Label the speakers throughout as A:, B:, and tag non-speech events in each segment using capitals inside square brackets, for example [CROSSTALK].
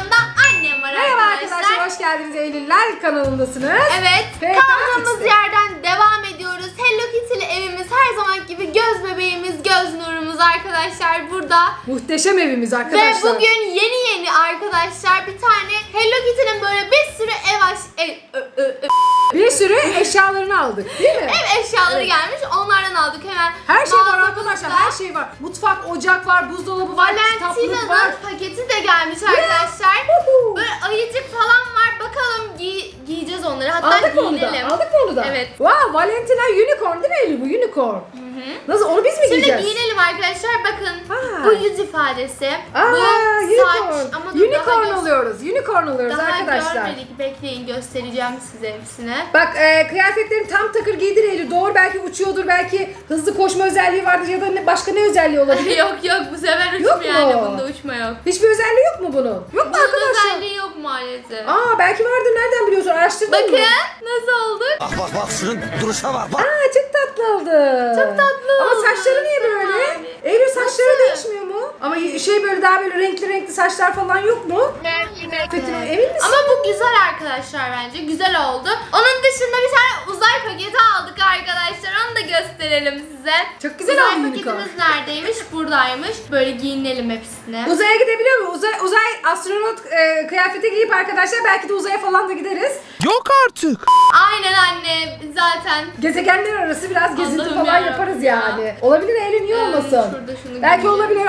A: yanımda annem var
B: Merhaba
A: arkadaşlar.
B: arkadaşlar, hoş geldiniz Eylüller kanalındasınız.
A: Evet,
B: Ve
A: kaldığımız yerden devam ediyoruz. Hello Kitty'li evimiz her zaman gibi göz bebeğimiz, arkadaşlar burada.
B: Muhteşem evimiz
A: Ve
B: arkadaşlar.
A: bugün yeni yeni arkadaşlar bir tane Hello Kitty'nin böyle bir sürü ev aş... Ev, ö, ö, ö-
B: bir sürü eşyalarını aldık değil mi?
A: ev eşyaları
B: Evet.
A: gelmiş. Onlardan aldık hemen.
B: Her şey var arkadaşlar, her şey var. Mutfak, ocak var, buzdolabı var, kitaplık var.
A: Paketi de gelmiş arkadaşlar. Böyle ayıcık falan var. Bakalım giy- giyeceğiz onları. Hatta
B: Aldık mı onu
A: giyinelim.
B: da? Aldık mı onu da?
A: Evet.
B: Wow, Valentina unicorn değil mi Eylül bu unicorn? Nasıl onu biz mi
A: Şimdi
B: giyeceğiz?
A: giyinelim arkadaşlar. Bakın
B: Aa.
A: bu yüz ifadesi.
B: Aa,
A: bu
B: unicorn.
A: saç. Ama dur,
B: unicorn oluyoruz. Unicorn oluyoruz
A: daha
B: arkadaşlar.
A: görmedik. Bekleyin göstereceğim size hepsini.
B: Bak e, kıyafetlerin tam takır giydir Eylül. Doğru belki uçuyordur, belki hızlı koşma özelliği vardır ya da ne, başka ne özelliği olabilir? [LAUGHS]
A: yok yok bu sefer uçma
B: Yok mu?
A: yani. Bunda uçma yok.
B: Hiçbir özelliği yok mu bunun? Yok mu
A: Bunun
B: arkadaşlar?
A: özelliği yok maalesef.
B: Aa belki vardır. Nereden biliyorsun? Araştırdın
A: Bakın
B: mı?
A: nasıl olduk?
C: Bak bak bak şunun duruşa bak bak.
B: Aa çok tatlı oldu.
A: Çok tatlı
B: Ama
A: oldu.
B: saçları niye böyle? Eylül saçları
A: Nasıl?
B: değişmiyor mu? Ama şey böyle daha böyle renkli renkli saçlar falan yok mu? Fethi emin misin?
A: Ama bu güzel arkadaşlar bence. Güzel oldu. Onun dışında bir tane uzay paketi aldık arkadaşlar. Onu da gösterelim size.
B: Çok güzel
A: uzay
B: oldu
A: paketimiz neredeymiş? [LAUGHS] Buradaymış. Böyle giyinelim hepsine.
B: Uzaya gidebiliyor mu? Uzay, uzay astronot e, kıyafeti giyip arkadaşlar belki de uzaya falan da gideriz.
C: Yok artık.
A: Aynen anne. Zaten.
B: Gezegenler arası biraz gezinti
A: Allah'ım
B: falan
A: yarabbim
B: yaparız
A: ya.
B: yani. Olabilir niye
A: Ee,
B: olmasın?
A: şurada şunu
B: belki
A: giyelim.
B: olabilir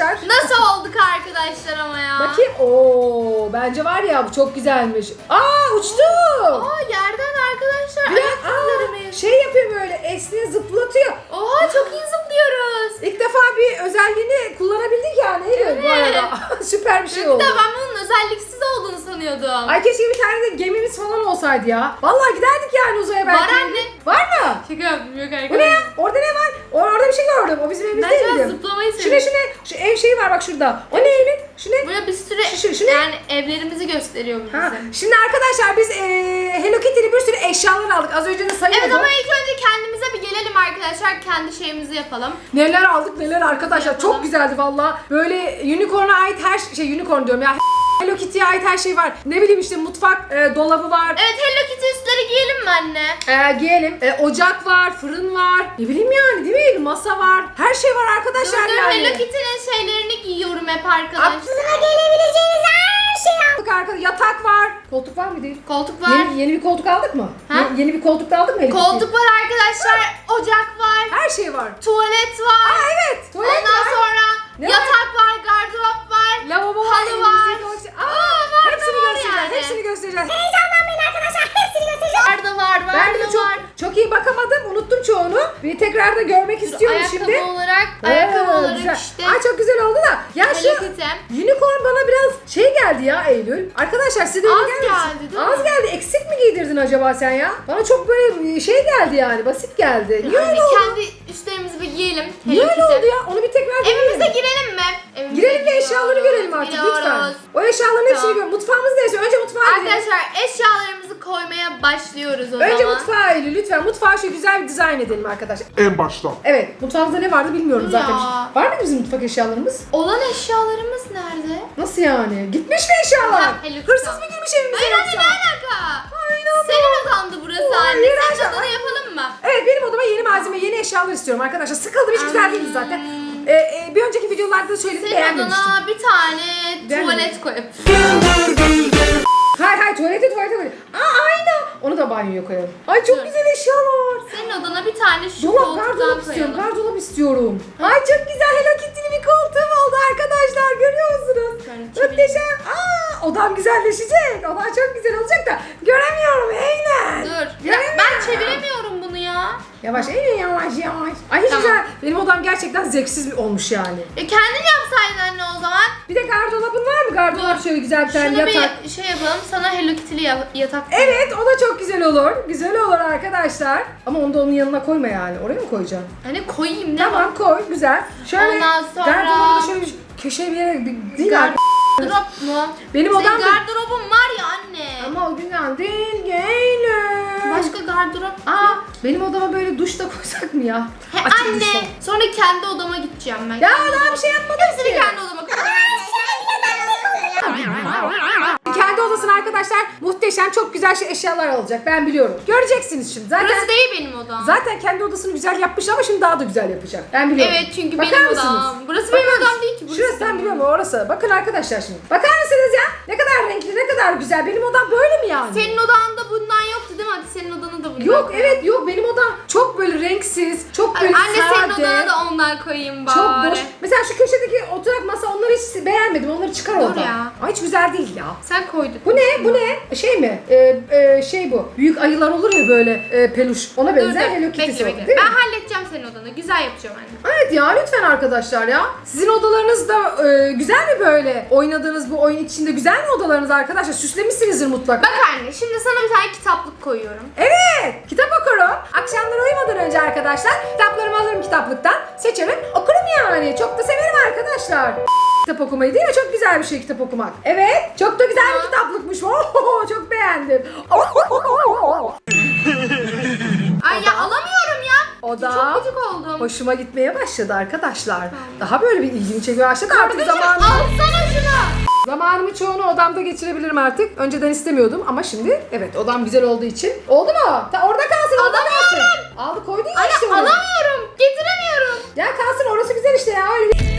B: arkadaşlar.
A: Nasıl olduk arkadaşlar ama ya?
B: Bakayım. Oo bence var ya bu çok güzelmiş. Aa uçtu.
A: Aa yerden arkadaşlar.
B: Bir de-
A: Ayak izlerimiz.
B: aa, şey yapıyor böyle esniyor zıplatıyor.
A: Oha çok iyi zıplıyoruz.
B: İlk defa bir özelliğini kullanabildik yani Eylül bu
A: Evet.
B: arada. [LAUGHS] Süper bir şey oldu.
A: de ben bunun özelliksiz olduğunu sanıyordum.
B: Ay keşke bir tane de gemimiz falan olsaydı ya. Vallahi giderdik yani uzaya belki.
A: Var anne.
B: Var mı?
A: Şaka yaptım yok
B: Bu
A: arkadaşlar.
B: ne ya? Orada ne var? Or- orada bir şey gördüm. O bizim evimiz
A: Ben
B: değil
A: şu an
B: miydi?
A: zıplamayı
B: Şu ne
A: seviyorum.
B: şu ne? Şu ev şeyi var bak şurada. O ne Eylül? Şu ne?
A: Buraya bir sürü
B: Şu- şu- şu ne?
A: yani evlerimizi gösteriyor bu
B: Ha,
A: bize.
B: şimdi arkadaşlar biz eee Hello Kitty'li bir sürü eşyalar aldık. Az önce de sayıyordum.
A: Evet ama ilk önce kendimize bir gelelim arkadaşlar. Kendi şeyimizi yapalım.
B: Neler aldık neler arkadaşlar.
A: Yapalım.
B: Çok güzeldi valla. Böyle unicorn'a ait her şey unicorn diyorum ya. Hello Kitty'ye ait her şey var. Ne bileyim işte mutfak e, dolabı var.
A: Evet Hello Kitty üstleri giyelim mi anne?
B: E, giyelim. E, ocak var, fırın var. Ne bileyim yani değil mi? Masa var. Her şey var arkadaşlar
A: dur
B: yani.
A: Hello Kitty'nin şeylerini giyiyorum hep arkadaşlar.
B: Aklına gelebileceğiniz her şey aldık arkadaşlar. Yatak var. Koltuk var mı değil?
A: Koltuk var.
B: Yeni, yeni bir koltuk aldık mı?
A: Ha?
B: Ye- yeni bir koltuk da aldık mı Hello Kitty?
A: Koltuk var arkadaşlar. Ocak var.
B: Her şey var.
A: Tuvalet var.
B: Aa evet. Tuvalet
A: Ondan
B: var.
A: sonra Da
B: görmek istiyorum
A: ayakkabı
B: şimdi.
A: olarak,
B: Ee,
A: ayakkabı olarak
B: güzel.
A: işte.
B: Aa çok güzel oldu da. Ya şu unicorn bana biraz şey geldi ya Eylül. Arkadaşlar size de
A: Az geldi, değil
B: Az
A: mi?
B: geldi. Eksik mi giydirdin acaba sen ya? Bana çok böyle şey geldi yani. Basit geldi. Niye
A: Hani
B: öyle oldu?
A: kendi üstlerimizi bir giyelim.
B: Niye öyle oldu ya? Onu bir tekrar
A: Evimize girelim mi? Evimize
B: Girelim de eşyaları görelim artık lütfen.
A: giriyoruz.
B: O eşyaların hepsini
A: Tamam.
B: görelim. Mutfağımız neyse önce mutfağa gidelim.
A: Arkadaşlar eşyalarımızı koymaya başlıyoruz o
B: Önce
A: zaman.
B: mutfağa Eylül lütfen. Mutfağı şu güzel bir dizayn edelim arkadaşlar.
D: En baştan.
B: Evet, mutfağımızda ne vardı bilmiyorum
A: Ya.
B: zaten. Var mıydı bizim mutfak eşyalarımız?
A: Olan eşyalarımız nerede?
B: Nasıl yani? Gitmiş mi eşyalar?
A: Ha, Hello.
B: Hırsız mı girmiş evimize
A: Hayır anne
B: yoksa?
A: ne alaka?
B: Aynen.
A: Senin odandı burası
B: Oo,
A: anne. Senin
B: eşya-
A: odana yapalım mı?
B: Evet benim odama yeni malzeme, yeni eşyalar istiyorum arkadaşlar. Sıkıldım hiç güzel değildi zaten. Ee, e, bir önceki videolarda da söyledim
A: Senin
B: beğenmemiştim.
A: odana bir tane tuvalet koyup.
B: Hayır hayır tuvalete tuvalete koyalım. Aa aynı. Onu da banyoya koyalım. Ay çok
A: Dur.
B: güzel eşyalar.
A: Senin odana bir tane şu
B: Dolap
A: koltuktan
B: gardırop istiyorum.
A: koyalım.
B: Gardırop istiyorum. Ay çok güzel Hello Kitty'li bir koltuğum oldu arkadaşlar. Görüyor musunuz?
A: Çevireyim.
B: Muhteşem. Aa odam güzelleşecek. Odam çok güzel olacak da göremiyorum Eylül.
A: Dur.
B: Göremiyorum.
A: ben çeviremiyorum bunu ya.
B: Yavaş Eylül yavaş yavaş. Ay hiç
A: Tamam.
B: güzel. Benim odam gerçekten zevksiz bir olmuş yani.
A: E kendin yapsaydın
B: gardırobun var mı? Gardırop şöyle güzel bir tane
A: Şunu
B: yatak.
A: bir şey yapalım. Sana Hello Kitty'li ya- yatak
B: Evet o da çok güzel olur. Güzel olur arkadaşlar. Ama onu da onun yanına koyma yani. Oraya mı koyacaksın?
A: Hani koyayım ne var?
B: Tamam koy güzel. Şöyle
A: Ondan sonra-
B: gardırobu da şöyle bir köşeye bir yere bir- değil
A: Gardırop
B: abi.
A: mu?
B: Benim
A: Senin
B: odam da-
A: gardırobun var ya anne.
B: Ama o güzel değil Eylül.
A: Başka gardırop.
B: Aa benim odama böyle duş da koysak mı ya?
A: He
B: Açık duş
A: anne.
B: falan.
A: Sonra kendi odama gideceğim ben.
B: Ya daha bir şey yapmadım ki.
A: kendi odama
B: Kendi odasına arkadaşlar muhteşem çok güzel şey eşyalar alacak. Ben biliyorum. Göreceksiniz şimdi. Zaten
A: Burası değil benim odam.
B: zaten kendi odasını güzel yapmış ama şimdi daha da güzel yapacak. Ben biliyorum.
A: Evet çünkü
B: Bakar
A: benim
B: mısınız?
A: odam. Burası
B: Bakar
A: benim odam
B: mısınız?
A: değil ki. Burası
B: Şurası ben biliyorum orası. Bakın arkadaşlar şimdi. Bakar mısınız ya? Ne kadar renkli, ne kadar güzel. Benim odam böyle mi yani?
A: Senin odanda bundan yoktu değil mi? Hadi senin odana da bundan
B: Yok evet yok benim odam çok böyle renksiz, çok böyle
A: Anne senin
B: sade.
A: odana da ondan koyayım bari.
B: Çok boş. Mesela şu köşedeki oturak masa onları hiç beğenmedim. Onları çıkar
A: Dur
B: oradan.
A: ya.
B: Ay hiç güzel değil ya.
A: Sen koydun.
B: Bu ne? Bu ne? Şey mi? Ee, e, şey bu. Büyük ayılar olur ya böyle e, peluş. Ona
A: Dur
B: benzer
A: dur.
B: Hello
A: Bekle
B: Kitty'si
A: bekle.
B: değil
A: Ben halledeceğim senin odanı. Güzel yapacağım anne.
B: Evet ya lütfen arkadaşlar ya. Sizin odalarınız da e, güzel mi böyle? Oynadığınız bu oyun içinde güzel mi odalarınız arkadaşlar? Süslemişsinizdir mutlaka.
A: Bak anne şimdi sana bir tane kitaplık koyuyorum.
B: Evet, kitap okurum. Akşamları uyumadan önce arkadaşlar kitaplarımı alırım kitaplıktan. Seçerim, okurum yani. Çok da severim arkadaşlar. Kitap okumayı değil mi? Çok güzel bir şey kitap okumak. Evet, çok da güzel bir kitaplıkmış. Oho, çok beğendim. [LAUGHS]
A: Ay ya alamıyorum ya.
B: O da
A: Çok gıcık oldum.
B: hoşuma gitmeye başladı arkadaşlar. Daha böyle bir ilgimi çekiyor başladı. Artık
A: Kardeşim
B: zamanı,
A: alsana şunu.
B: zamanımı çoğunu odamda geçirebilirim artık. Önceden istemiyordum ama şimdi evet odam güzel olduğu için. Oldu mu? Ta orada kalsın, orada kalsın.
A: Alamıyorum.
B: Aldı koydun ya işte onu.
A: alamıyorum.
B: Ya güzel işte ya. Öyle bir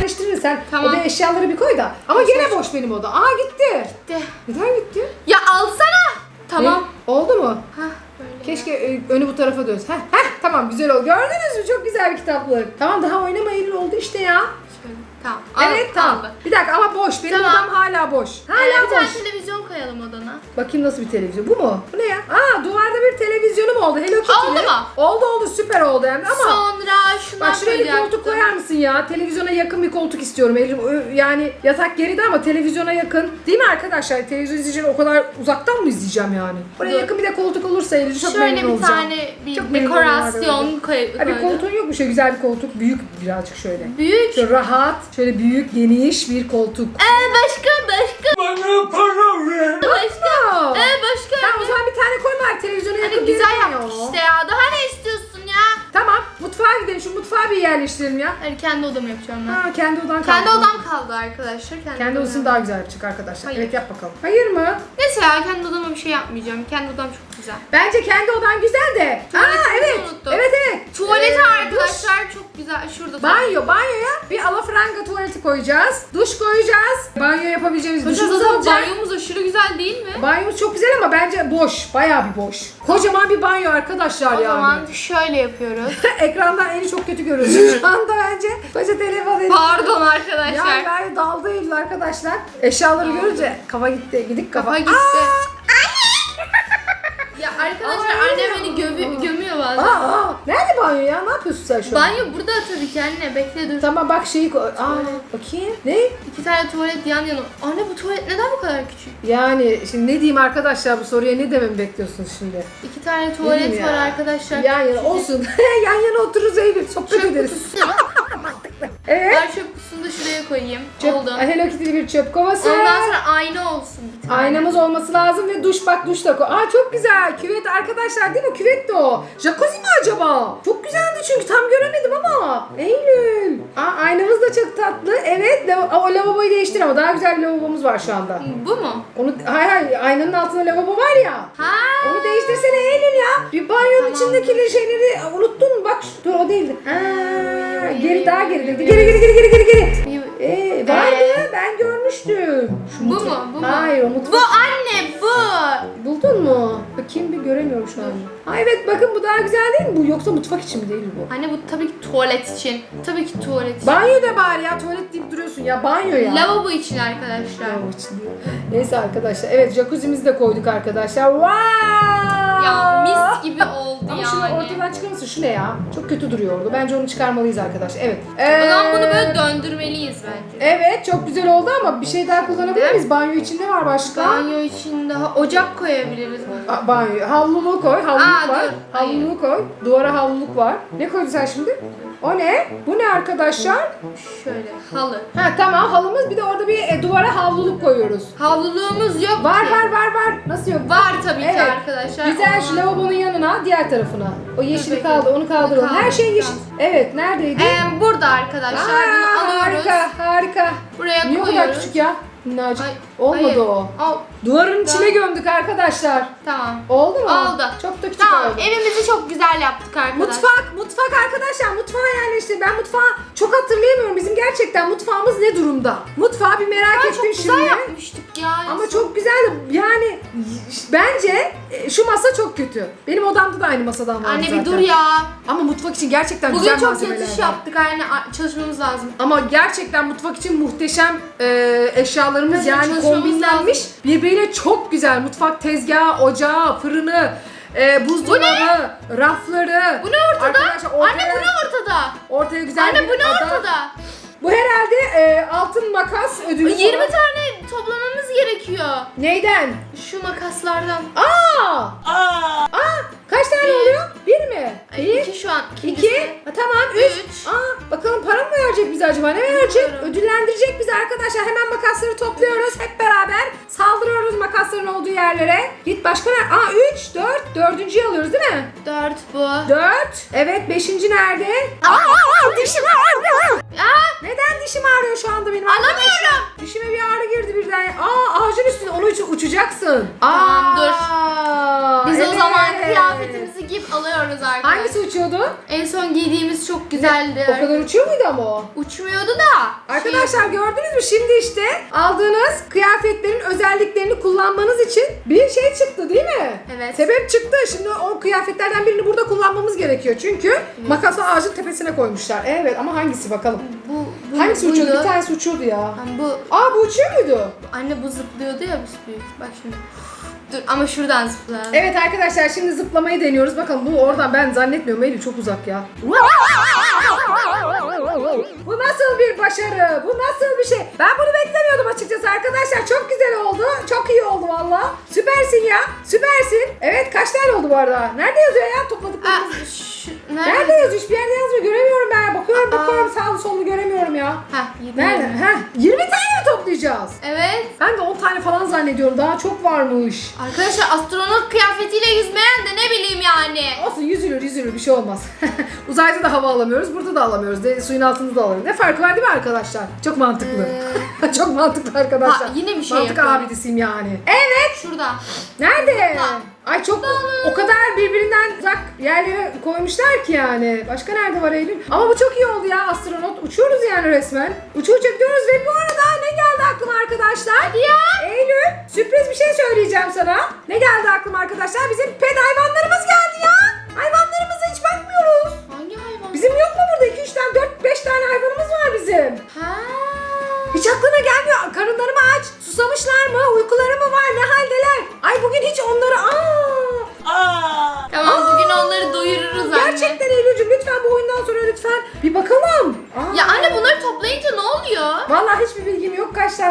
B: Karıştırırız sen.
A: Tamam.
B: Odaya eşyaları bir koy da. Ama gene boş benim oda. Aa gitti.
A: De.
B: Neden gitti?
A: Ya alsana. Tamam.
B: Ne? Oldu mu?
A: Hah.
B: Keşke e, önü bu tarafa dönsün. Heh, heh, tamam güzel oldu. Gördünüz mü? Çok güzel bir kitaplık. Tamam daha oynama Eylül oldu işte ya.
A: Tamam.
B: evet tamam.
A: aldı.
B: Bir dakika ama boş. Benim
A: Tamam.
B: odam hala boş. Hala
A: Ee, bir tane
B: boş.
A: televizyon koyalım odana.
B: Bakayım nasıl bir televizyon. Bu mu? Bu ne ya? Aa duvarda bir televizyonum oldu. Hello Kitty'li.
A: Oldu mu?
B: Oldu oldu süper oldu hem de ama.
A: Sonra şundan
B: Bak şuraya bir koltuk
A: koyacaktım.
B: koyar mısın ya? Televizyona yakın bir koltuk istiyorum. Elim, ö- yani yatak geride ama televizyona yakın. Değil mi arkadaşlar? Televizyon izleyeceğim o kadar uzaktan mı izleyeceğim yani? Buraya
A: Dur.
B: yakın bir de koltuk olursa Eylül çok
A: Şöyle
B: memnun
A: bir
B: olacağım.
A: tane bir
B: Çok memnun
A: dekorasyon koy.
B: Ha, bir
A: koydum.
B: koltuğun yok mu? Şöyle güzel bir koltuk. Büyük birazcık şöyle.
A: Büyük.
B: Şöyle rahat, şöyle büyük, geniş bir koltuk.
A: Ee, başka başka
C: Bana para ver.
A: başka.
B: Aa.
A: Ee, başka.
B: Tamam o zaman bir tane koyma televizyona yakın
A: Hani güzel
B: yere
A: yaptık işte ya. Daha ne istiyorsun ya?
B: Tamam mutfağa gidelim. Şu mutfağı bir yerleştirelim ya.
A: Hani kendi odamı yapacağım ben.
B: Ha kendi odan kaldı.
A: Kendi odam kaldı arkadaşlar. Kendi,
B: Kendi odasını daha güzel yapacak arkadaşlar.
A: Hayır.
B: Evet yap bakalım. Hayır mı?
A: Neyse ya kendi odama bir şey yapmayacağım. Kendi odam çok güzel.
B: Bence kendi odan güzel de.
A: Tuvaletimizi
B: Aa evet.
A: unuttuk.
B: Evet evet.
A: Tuvaleti
B: Ee,
A: arkadaşlar çok güzel. Şurada
B: duş. Banyo, banyoya bir alafranga tuvaleti koyacağız. Duş koyacağız. Banyo yapabileceğimiz
A: Hocam
B: duşumuz olacak.
A: banyomuz aşırı güzel değil mi?
B: Banyomuz çok güzel ama bence boş. Bayağı bir boş. Kocaman bir banyo arkadaşlar
A: O
B: yani.
A: zaman şöyle yapıyoruz. [LAUGHS]
B: Ekrandan eli çok kötü görünüyor şu anda bence. Koca telefon eli.
A: Pardon
B: Ya
A: arkadaşlar.
B: ben daldı Eylül arkadaşlar. Eşyaları görünce kafa gitti. Gidik kafa.
A: Kafa gitti. Ya arkadaşlar
B: Aa,
A: annem beni gömü- gömüyor bazen.
B: Aa, aa. Nerede banyo ya? Ne yapıyorsun sen şu an?
A: Banyo burada tabii ki anne bekle dur.
B: Tamam bak şeyi koy. Aa, bakayım. Ne?
A: İki tane tuvalet yan yana. Anne bu tuvalet neden bu kadar küçük?
B: Yani şimdi ne diyeyim arkadaşlar bu soruya ne dememi bekliyorsunuz şimdi?
A: İki tane tuvalet var
B: ya.
A: arkadaşlar.
B: Yan yana olsun. [LAUGHS] yan yana otururuz Eylül. Sohbet
A: Çöp
B: ederiz.
A: kutusu. [LAUGHS]
B: Evet.
A: ben çöp kutusunu da şuraya koyayım.
B: Çöp,
A: Oldu.
B: Hello Kitty'li bir çöp kovası.
A: Ondan sonra ayna olsun bir tane.
B: Aynamız olması lazım ve duş bak duş da koy. Aa çok güzel. Küvet arkadaşlar değil mi? Küvet de o. Jacuzzi mi acaba? Çok güzeldi çünkü tam göremedim ama. Eylül. Aa aynamız da çok tatlı. Evet. lav- o lavaboyu değiştir ama daha güzel bir lavabomuz var şu anda.
A: Bu mu?
B: Onu hayır hayır aynanın altında lavabo var ya.
A: Ha.
B: Onu değiştirsene Eylül ya. Bir banyonun
A: Tamam.
B: içindeki şeyleri unuttun mu? Bak dur o değildi. Aa, geri daha geri. Geri geri geri geri geri geri.
A: Bir-
B: Ee, vardı ben görmüştüm. Şu
A: Bu
B: mutfak-
A: mu? Bu mu?
B: Hayır o mutfak.
A: Bu anne bu.
B: Buldun mu? Bakayım bir göremiyorum şu an. Ha evet bakın bu daha güzel değil mi bu? Yoksa mutfak için mi değil bu?
A: Anne bu tabii ki tuvalet için. Tabii ki tuvalet için.
B: Banyo da bari ya tuvalet deyip duruyorsun ya banyo ya.
A: Lavabo için arkadaşlar.
B: Lavabo için diyor. Neyse arkadaşlar evet jacuzzi'mizi de koyduk arkadaşlar. Wow!
A: Ya mis gibi oldu
B: Ama
A: yani.
B: ortadan çıkarmasın şu ne ya? Çok kötü duruyordu. Bence onu çıkarmalıyız arkadaşlar. Evet.
A: O zaman bunu
B: Ee,
A: böyle döndürmeliyiz bence.
B: Evet çok güzel oldu ama bir şey daha kullanabilir miyiz? Banyo için ne var başka?
A: Banyo için daha ocak koyabiliriz.
B: Aa, banyo. Havluluğu koy. Havluluk
A: Aa,
B: var.
A: dur.
B: Havluluğu koy. Duvara havluluk var. Ne koydun sen şimdi? O ne? Bu ne arkadaşlar?
A: Şöyle halı.
B: Ha tamam halımız bir de orada bir e, duvara havluluk koyuyoruz.
A: Havluluğumuz yok
B: Var
A: ki.
B: var var var. Nasıl yok?
A: Var tabii ki
B: Evet.
A: arkadaşlar.
B: Güzel şu lavabonun yanına diğer tarafına. O yeşili kaldı onu kaldıralım.
A: Kaldı,
B: Her şey yeşil. Evet neredeydi?
A: Ee, burada arkadaşlar bunu
B: Aa,
A: alıyoruz.
B: harika harika.
A: Buraya
B: Niye o
A: koyuyoruz.
B: kadar küçük ya? Minnacık.
A: Ay,
B: Olmadı
A: hayır.
B: o.
A: Al.
B: Duvarın
A: Daha-
B: içine gömdük arkadaşlar.
A: Tamam.
B: Oldu mu?
A: Oldu.
B: Çok da küçük
A: Tamam
B: oldu.
A: evimizi çok güzel yaptık arkadaşlar.
B: Mutfak, mutfak arkadaşlar mutfağa yerleşti. Ben mutfağı çok hatırlayamıyorum. Bizim gerçekten mutfağımız ne durumda? Mutfağı bir merak
A: Aa,
B: ettim
A: çok güzel
B: şimdi.
A: yapmıştık ya.
B: Ama çok güzeldi. Yani bence e, şu çok kötü. Benim odamda da aynı masadan var
A: Anne
B: zaten.
A: bir dur ya.
B: Ama mutfak için gerçekten
A: Bugün
B: güzel
A: çok
B: malzemeler
A: yatış
B: var.
A: yaptık anne. A- Çalışmamız lazım.
B: Ama gerçekten mutfak için muhteşem e, eşyalarımız
A: Evet,
B: yani
A: çalışmamız
B: kombinlenmiş. Birbiriyle çok güzel. Mutfak tezgahı, ocağı, fırını, e, buzdolabı, rafları.
A: Bu ne ortada?
B: Arkadaşlar ortaya,
A: Anne bu ne ortada?
B: ortaya güzel
A: Anne
B: bir
A: bu ne
B: ada-
A: ortada?
B: Bu herhalde e, altın makas ödülü
A: 20
B: falan.
A: tane toplamamız gerekiyor.
B: Neyden?
A: Şu makaslardan.
B: Aa! Aa! Kaç tane oluyor? Bir mi?
A: Ay,
B: Bir,
A: iki şu an.
B: iki, ha, tamam üç.
A: Üç.
B: Aa, bakalım para mı verecek bize acaba? Ne verecek?
A: Bilmiyorum.
B: Ödüllendirecek bizi arkadaşlar. Hemen makasları topluyoruz. Hep beraber saldırıyoruz makasların olduğu yerlere. Git başka ne? Aa üç, dört. Dördüncüyü alıyoruz değil mi?
A: Dört bu.
B: Dört. Evet beşinci nerede? Aa, dişim ağrıyor.
A: Aa,
B: Neden dişim ağrıyor şu anda benim
A: Alamıyorum.
B: arkadaşlar? Dişime bir ağrı girdi birden. Aa ağacın üstüne onu uç- uçacaksın.
A: Tamam, dur.
B: Aa,
A: biz o
B: evet.
A: zaman kıyafetimizi giyip alıyoruz arkadaşlar.
B: Hangisi uçuyordu?
A: En son giydiğimiz çok güzeldi.
B: O kadar uçuyor muydu ama o?
A: Uçmuyordu da.
B: Arkadaşlar
A: Şey-
B: gördünüz mü şimdi işte aldığınız kıyafetlerin özelliklerini kullanmanız için bir şey çıktı değil mi?
A: Evet.
B: Sebep çıktı. Şimdi o kıyafetlerden birini burada kullanmamız gerekiyor. Çünkü makası ağacın tepesine koymuşlar. Evet ama hangisi bakalım?
A: bu, bu
B: Hangisi
A: buydu.
B: uçuyordu? Bir tanesi uçuyordu ya.
A: Ama bu
B: Aa bu uçuyor muydu?
A: anne bu zıplıyordu ya bu büyük. Bak şimdi. Dur ama şuradan zıpla.
B: Evet arkadaşlar şimdi zıplamayı deniyoruz. Bakalım bu oradan ben zannetmiyorum. Eylül çok uzak ya. Bu nasıl bir başarı? Bu nasıl bir şey? Ben bunu beklemiyordum açıkçası arkadaşlar. Çok güzel oldu. Çok iyi oldu valla. Süpersin ya. Süpersin. Evet kaç tane oldu bu arada? Nerede yazıyor ya topladıklarımız?
A: Aa, şu,
B: Nerede yazıyor? Hiçbir yerde yazmıyor. Göremiyorum ben. Bakıyorum
A: Aa.
B: Bakıyorum. Sağlı sollu göremiyorum ya.
A: Ha, yedi
B: Nerede?
A: yedi.
B: Heh, 20 tane mi toplayacağız?
A: Evet.
B: Ben de 10 tane falan zannediyorum. Daha çok varmış.
A: Arkadaşlar astronot kıyafetiyle yüzmeyen de ne bileyim yani.
B: Olsun yüzülür yüzülür bir şey olmaz. [LAUGHS] Uzayda da hava alamıyoruz, burada da alamıyoruz. De, suyun altında da alamıyoruz. Ne farkı var değil mi arkadaşlar? Çok mantıklı. [LAUGHS] Çok mantıklı arkadaşlar.
A: Ha, yine bir şey
B: Mantık
A: yapıyorum.
B: abidesiyim yani. Evet.
A: Şurada.
B: Nerede?
A: Zıpla.
B: Ay çok o kadar birbirinden uzak yerlere koymuşlar ki yani. Başka nerede var Eylül? Ama bu çok iyi oldu ya astronot. Uçuyoruz yani resmen. Uçuyor çekiyoruz ve bu arada ne geldi aklıma arkadaşlar? Hadi ya. Eylül sürpriz bir şey söyleyeceğim sana. Ne geldi aklıma arkadaşlar? Bizim pet hayvanlarımız geldi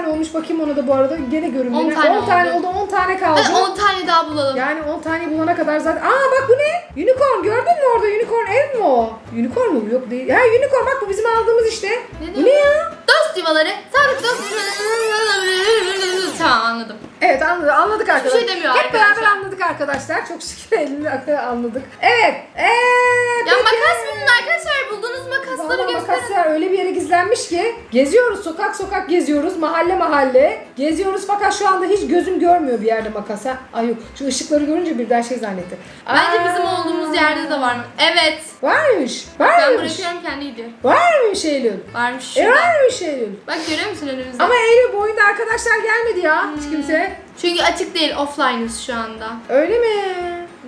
B: tane olmuş bakayım ona da bu arada. Gene görünmüyor.
A: 10 tane
B: 10 tane
A: oldu.
B: oldu. 10 tane kaldı.
A: Hadi 10 tane daha bulalım.
B: Yani 10 tane bulana kadar zaten... Aa bak bu ne? Unicorn gördün mü orada? Unicorn ev mi o? Unicorn mu? Yok değil. Ha unicorn bak bu bizim aldığımız işte.
A: Ne
B: bu ne ya?
A: Dost yuvaları. Sadık dost. Tamam anladım.
B: Evet anladık, anladık arkadaşlar.
A: şey demiyor
B: Hep
A: arkadaşlar.
B: beraber anladık arkadaşlar. Çok şükür elini [LAUGHS] anladık. Evet. Ee,
A: Ya
B: peki.
A: makas bulun arkadaşlar. Bulduğunuz makasları
B: Vallahi
A: gösterin.
B: makaslar öyle bir yere gizlenmiş ki geziyoruz sokak sokak geziyoruz mahalle mahalle geziyoruz fakat şu anda hiç gözüm görmüyor bir yerde makasa. Ay yok şu ışıkları görünce birden şey zannetti.
A: Bence
B: Aa,
A: bizim olduğumuz yerde de var mı? Evet.
B: Varmış.
A: Ben
B: Varmış.
A: bırakıyorum kendi gidiyor.
B: Varmış Eylül.
A: Varmış
B: E
A: şurada.
B: varmış Eylül.
A: Bak görüyor musun önümüzde?
B: Ama Eylül bu oyunda arkadaşlar gelmedi ya hiç kimse.
A: Çünkü açık değil. Offline'ız şu anda.
B: Öyle mi?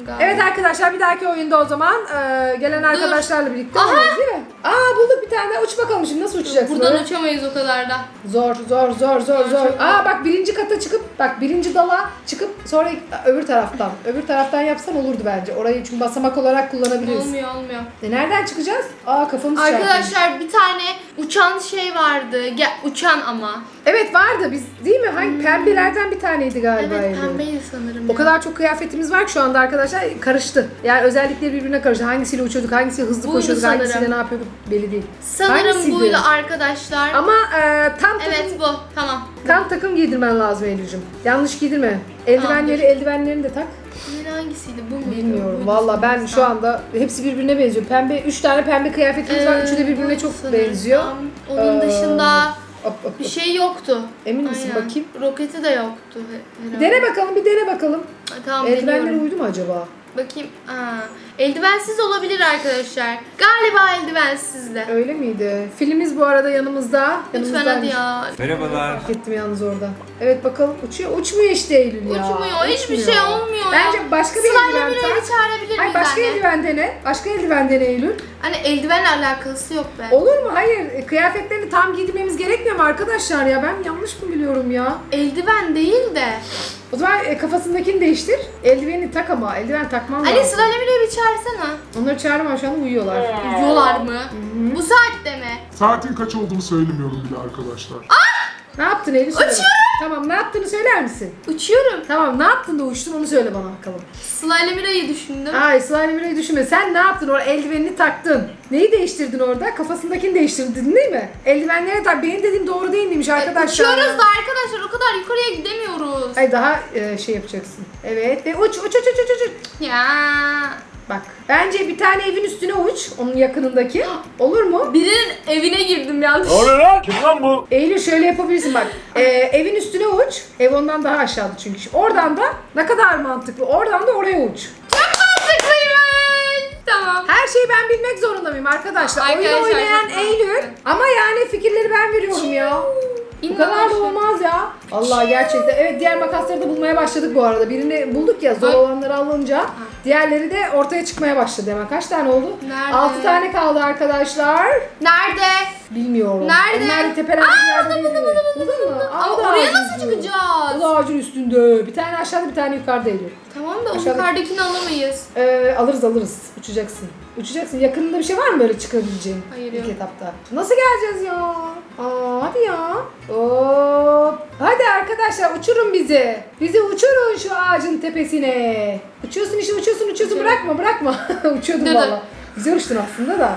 A: Galiba.
B: Evet arkadaşlar bir dahaki oyunda o zaman e, gelen arkadaşlarla birlikte
A: Aha.
B: oynarız değil mi? Aa bulduk bir tane uç bakalım şimdi nasıl uçacaksın?
A: Buradan
B: öyle?
A: uçamayız o kadar da.
B: Zor zor zor zor
A: Aa,
B: zor. Aa bak birinci kata çıkıp bak birinci dala çıkıp sonra öbür taraftan. Öbür taraftan yapsan olurdu bence. Orayı çünkü basamak olarak kullanabiliriz.
A: Olmuyor olmuyor.
B: E nereden çıkacağız? Aa kafamız.
A: Arkadaşlar bir tane uçan şey vardı. Gel, uçan ama.
B: Evet vardı biz değil mi? Hangi pembelerden bir taneydi galiba.
A: Hmm. evet pembeydi sanırım.
B: O
A: ya.
B: kadar çok kıyafetimiz var ki şu anda arkadaşlar karıştı. Yani özellikleri birbirine karıştı. Hangisiyle uçuyorduk, hangisiyle hızlı
A: Buydu
B: koşuyorduk,
A: sanırım.
B: hangisiyle ne yapıyorduk belli değil.
A: Sanırım
B: Hangisiydi?
A: buydu arkadaşlar.
B: Ama e, tam takım,
A: Evet bu. Tamam.
B: tam takım giydirmen lazım Eylül'cüm. Yanlış giydirme. Eldivenleri, eldivenlerini de tak.
A: Yine hangisiydi? Bu muydu?
B: Bilmiyorum.
A: Buydu
B: Valla ben
A: sanırsam.
B: şu anda hepsi birbirine benziyor. Pembe, üç tane pembe kıyafetimiz var.
A: Ee,
B: Üçü de birbirine çok
A: sanırsam.
B: benziyor.
A: Onun
B: Ee,
A: dışında
B: Hop, hop,
A: Bir
B: hop.
A: şey yoktu.
B: Emin misin?
A: Aynen.
B: Bakayım.
A: Roketi de yoktu. he- herhalde.
B: dene bakalım bir dene bakalım.
A: Ha, Tamam
B: Eldivenleri
A: deniyorum.
B: uydu mu acaba?
A: Bakayım. Aa, eldivensiz olabilir arkadaşlar. Galiba eldivensizle.
B: Öyle miydi? Filmimiz bu arada yanımızda.
A: Lütfen
B: Yanımızdaymış.
A: hadi ya.
C: Merhabalar.
B: Gittim yalnız orada. Evet bakalım uçuyor. Uçmuyor işte Eylül ya.
A: Uçmuyor. Hiçbir
B: Uçmuyor.
A: şey olmuyor ya.
B: Bence başka bir
A: Sırayla
B: eldiven
A: bir
B: tak.
A: çağırabilir
B: Hayır
A: miyiz
B: başka
A: anne?
B: eldiven dene. Başka eldiven dene Eylül.
A: Hani eldivenle alakası yok be.
B: Olur mu? Hayır. E, Kıyafetlerini tam giydirmemiz gerekmiyor mu arkadaşlar ya? Ben yanlış mı biliyorum ya?
A: Eldiven değil de.
B: O zaman e, kafasındakini değiştir. Eldiveni tak ama. Eldiven takman lazım.
A: Ali sırayla bir evi çağırsana.
B: Onları çağıramam şu anda uyuyorlar.
A: Uyuyorlar mı? Bu saatte mi?
D: Saatin kaç olduğunu söylemiyorum bile arkadaşlar.
B: Ne yaptın Eylül? Söyle.
A: Uçuyorum.
B: Tamam ne yaptığını söyler misin?
A: Uçuyorum.
B: Tamam ne yaptın da uçtun onu söyle bana bakalım.
A: Sırayla Mira'yı düşündüm.
B: Ay Sıla Emir'i düşünme. Sen ne yaptın orada? Eldivenini taktın. Neyi değiştirdin orada? Kafasındakini değiştirdin değil mi? Eldivenleri tak. Benim dediğim doğru değil miymiş arkadaşlar?
A: Uçuyoruz da arkadaşlar o kadar yukarıya gidemiyoruz.
B: Ay daha e, şey yapacaksın. Evet ve uç uç uç uç uç uç.
A: Ya.
B: Bak. Bence bir tane evin üstüne uç. Onun yakınındaki. Olur mu?
A: Birinin evine girdim yanlış.
C: lan? Kim lan bu?
B: Eylül şöyle yapabilirsin bak. Ee, evin üstüne uç. Ev ondan daha aşağıda çünkü. Oradan da ne kadar mantıklı. Oradan da oraya uç.
A: Çok mantıklıymış. Tamam.
B: Her şeyi ben bilmek zorunda mıyım arkadaşlar? Oyun
A: Arkadaşlar,
B: oynayan
A: çok
B: Eylül.
A: mantıklı.
B: Ama yani fikirleri ben veriyorum ya. Bu kadar da olmaz ya. Allah gerçekten. Evet diğer makasları da bulmaya başladık bu arada. Birini bulduk ya zor
A: Ay.
B: olanları alınca. Diğerleri de ortaya çıkmaya başladı hemen. Kaç tane oldu?
A: Nerede?
B: 6 tane kaldı arkadaşlar.
A: Nerede?
B: Bilmiyorum.
A: Nerede?
B: Onlar tepelerde bir yerde değil. Buldun mu?
A: Ama
B: Aldı
A: oraya nasıl çıkacağız?
B: O da ağacın üstünde. Bir tane aşağıda bir tane yukarıda Eylül.
A: Tamam da o
B: Aşağıda-
A: yukarıdakini alamayız.
B: Ee, alırız alırız. Uçacaksın. Uçacaksın. Yakınında bir şey var mı böyle çıkabileceğin?
A: Hayır,
B: İlk
A: yok.
B: etapta. Nasıl geleceğiz ya? Aa, hadi ya. Hop. Hadi arkadaşlar uçurun bizi. Bizi uçurun şu ağacın tepesine. Uçuyorsun işte uçuyorsun uçuyorsun. Bırakma bırakma. [LAUGHS]
A: Dur.
B: valla. Güzel uçtun aslında da.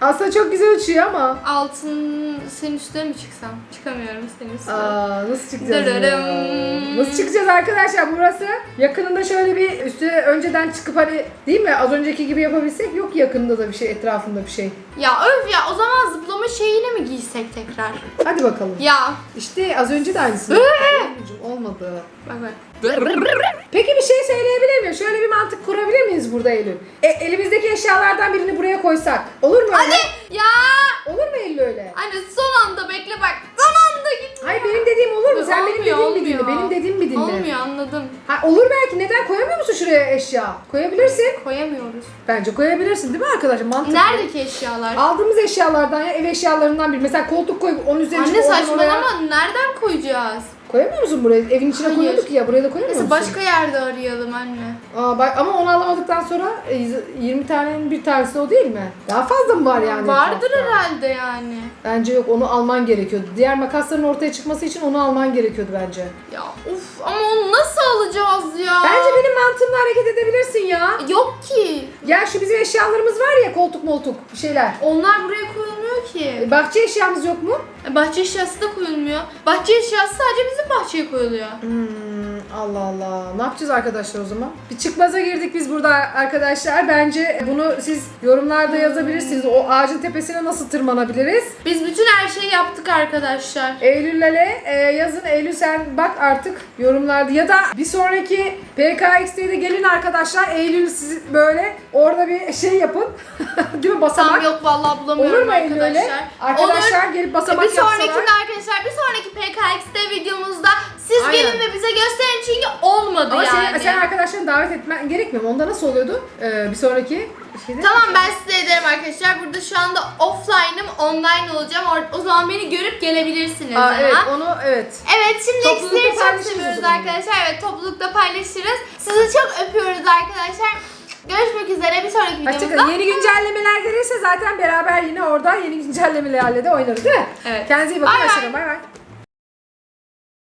B: Aslında çok güzel uçuyor ama.
A: Altın senin üstüne mi çıksam? Çıkamıyorum senin üstüne.
B: Aa, nasıl çıkacağız?
A: Dırırım.
B: Nasıl çıkacağız arkadaşlar burası? Yakınında şöyle bir üstüne önceden çıkıp hani değil mi az önceki gibi yapabilsek yok yakında da bir şey etrafında bir şey.
A: Ya öf ya o zaman zıplama şeyiyle mi giysek tekrar?
B: Hadi bakalım.
A: Ya.
B: İşte az önce de aynısı. Olmadı.
A: Bak bak.
B: Peki bir şey söyleyebilir miyim? Şöyle bir mantık kurabilir miyiz burada Eylül? E, elimizdeki eşyalardan birini buraya koysak. Olur mu öyle?
A: Hadi. Ya.
B: Olur mu Eylül öyle?
A: Anne son anda bekle bak. Son anda git.
B: Hayır benim dediğim olur mu? Sen benim
A: Olmuyor,
B: dediğim bir dinle.
A: olmuyor.
B: Benim dediğim bir dinle.
A: Olmuyor anladım.
B: Ha, olur belki. Neden koyamıyor musun şuraya eşya? Koyabilirsin.
A: Koyamıyoruz.
B: Bence koyabilirsin değil mi arkadaşlar? Mantıklı.
A: Neredeki eşyalar?
B: Aldığımız eşyalardan ya ev eşyalarından bir. Mesela koltuk koy, onun üzerine
A: Anne
B: çık, oradan
A: saçmalama
B: oraya.
A: nereden koyacağız?
B: Koyamıyor musun buraya? Evin içine
A: Hayır.
B: koyuyorduk ya. Buraya da koyamıyor
A: Neyse
B: musun?
A: başka yerde arayalım anne.
B: Aa, bak, ama onu alamadıktan sonra e, 20 tanenin bir tanesi o değil mi? Daha fazla mı var yani?
A: Vardır
B: etrafta?
A: herhalde yani.
B: Bence yok onu alman gerekiyordu. Diğer makasların ortaya çıkması için onu alman gerekiyordu bence.
A: Ya uf ama onu nasıl alacağız ya?
B: Bence benim mantığımla hareket edebilirsin ya.
A: Yok ki.
B: Ya şu bizim eşyalarımız var ya koltuk moltuk bir şeyler.
A: Onlar buraya koyulmuyor ki.
B: E, bahçe eşyamız yok mu?
A: E, Bahçe eşyası da koyulmuyor. Bahçe eşyası sadece bizim bahçeye koyuluyor.
B: Hmm, Allah Allah. Ne yapacağız arkadaşlar o zaman? Bir çıkmaza girdik biz burada arkadaşlar. Bence bunu siz yorumlarda yazabilirsiniz. O ağacın tepesine nasıl tırmanabiliriz?
A: Biz bütün her şeyi yaptık arkadaşlar.
B: Eylül'le e, yazın. Eylül sen bak artık yorumlarda ya da bir sonraki PKX'de de gelin arkadaşlar. Eylül siz böyle orada bir şey yapın. [LAUGHS] Değil mi basamak?
A: Tam yok vallahi bulamıyorum
B: Olur mu Eylül
A: arkadaşlar.
B: öyle? Arkadaşlar
A: Olur.
B: gelip
A: E,
B: basamak
A: bir sonrakinde
B: yapsalar.
A: arkadaşlar bir sonraki PKX'de videomuzda siz
B: Aynen.
A: gelin ve bize gösterin çünkü olmadı
B: Ama
A: yani.
B: sen, sen arkadaşlarını davet etmen gerekmiyor mu? Onda nasıl oluyordu? Ee, bir sonraki şeyde.
A: Tamam ben size ederim arkadaşlar. Burada şu anda offline'ım, online olacağım. Or- O zaman beni görüp gelebilirsiniz
B: Aa,
A: ama.
B: evet onu evet.
A: Evet şimdi
B: Toplulukta
A: sizleri çok
B: paylaşırız o
A: seviyoruz
B: zaman.
A: arkadaşlar. Evet toplulukta paylaşırız. Sizi çok öpüyoruz arkadaşlar. Görüşmek üzere bir sonraki videomuzda.
B: Hoşçakalın. Yeni güncellemeler gelirse zaten beraber yine orada yeni güncellemelerle de oynarız değil mi?
A: Evet.
B: Kendinize iyi bakın.
A: Bay bay.
B: Hoşçakalın. Bay bay.